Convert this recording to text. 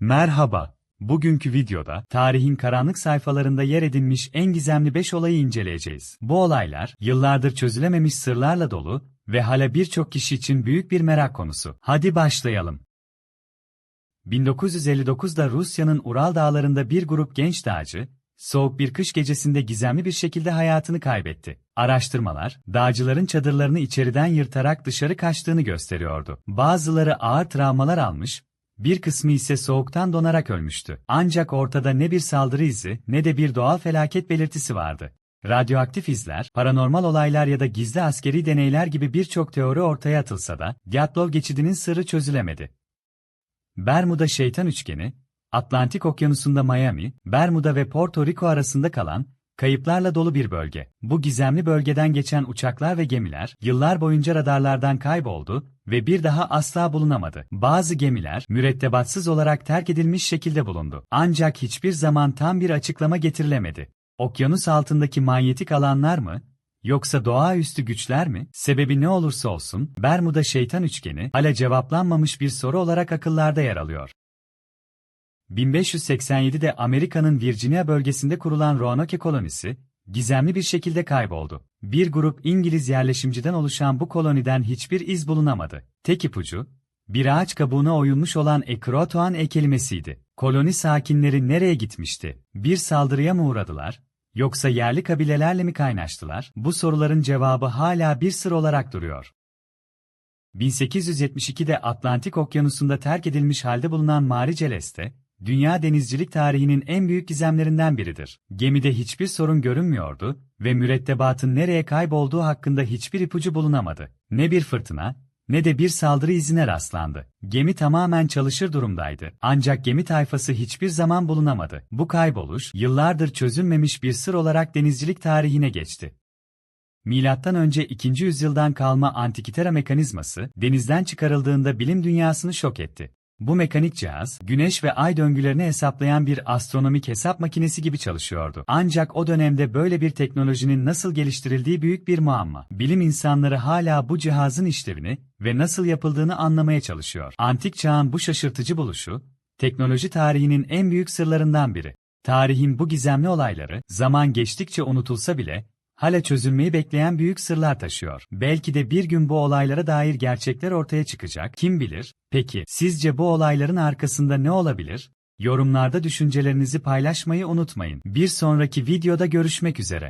Merhaba. Bugünkü videoda tarihin karanlık sayfalarında yer edinmiş en gizemli 5 olayı inceleyeceğiz. Bu olaylar yıllardır çözülememiş sırlarla dolu ve hala birçok kişi için büyük bir merak konusu. Hadi başlayalım. 1959'da Rusya'nın Ural dağlarında bir grup genç dağcı, soğuk bir kış gecesinde gizemli bir şekilde hayatını kaybetti. Araştırmalar, dağcıların çadırlarını içeriden yırtarak dışarı kaçtığını gösteriyordu. Bazıları ağır travmalar almış, bir kısmı ise soğuktan donarak ölmüştü. Ancak ortada ne bir saldırı izi ne de bir doğal felaket belirtisi vardı. Radyoaktif izler, paranormal olaylar ya da gizli askeri deneyler gibi birçok teori ortaya atılsa da, Dyatlov geçidinin sırrı çözülemedi. Bermuda Şeytan Üçgeni, Atlantik Okyanusu'nda Miami, Bermuda ve Porto Rico arasında kalan, kayıplarla dolu bir bölge. Bu gizemli bölgeden geçen uçaklar ve gemiler, yıllar boyunca radarlardan kayboldu ve bir daha asla bulunamadı. Bazı gemiler, mürettebatsız olarak terk edilmiş şekilde bulundu. Ancak hiçbir zaman tam bir açıklama getirilemedi. Okyanus altındaki manyetik alanlar mı, Yoksa doğaüstü güçler mi? Sebebi ne olursa olsun, Bermuda şeytan üçgeni, hala cevaplanmamış bir soru olarak akıllarda yer alıyor. 1587'de Amerika'nın Virginia bölgesinde kurulan Roanoke kolonisi, gizemli bir şekilde kayboldu. Bir grup İngiliz yerleşimciden oluşan bu koloniden hiçbir iz bulunamadı. Tek ipucu, bir ağaç kabuğuna oyulmuş olan Ekrotoan e kelimesiydi. Koloni sakinleri nereye gitmişti? Bir saldırıya mı uğradılar? Yoksa yerli kabilelerle mi kaynaştılar? Bu soruların cevabı hala bir sır olarak duruyor. 1872'de Atlantik Okyanusu'nda terk edilmiş halde bulunan Mari Celeste, dünya denizcilik tarihinin en büyük gizemlerinden biridir. Gemide hiçbir sorun görünmüyordu ve mürettebatın nereye kaybolduğu hakkında hiçbir ipucu bulunamadı. Ne bir fırtına, ne de bir saldırı izine rastlandı. Gemi tamamen çalışır durumdaydı. Ancak gemi tayfası hiçbir zaman bulunamadı. Bu kayboluş, yıllardır çözülmemiş bir sır olarak denizcilik tarihine geçti. Milattan önce 2. yüzyıldan kalma Antikitera mekanizması, denizden çıkarıldığında bilim dünyasını şok etti. Bu mekanik cihaz, güneş ve ay döngülerini hesaplayan bir astronomik hesap makinesi gibi çalışıyordu. Ancak o dönemde böyle bir teknolojinin nasıl geliştirildiği büyük bir muamma. Bilim insanları hala bu cihazın işlevini ve nasıl yapıldığını anlamaya çalışıyor. Antik çağın bu şaşırtıcı buluşu, teknoloji tarihinin en büyük sırlarından biri. Tarihin bu gizemli olayları, zaman geçtikçe unutulsa bile, hala çözülmeyi bekleyen büyük sırlar taşıyor. Belki de bir gün bu olaylara dair gerçekler ortaya çıkacak, kim bilir? Peki, sizce bu olayların arkasında ne olabilir? Yorumlarda düşüncelerinizi paylaşmayı unutmayın. Bir sonraki videoda görüşmek üzere.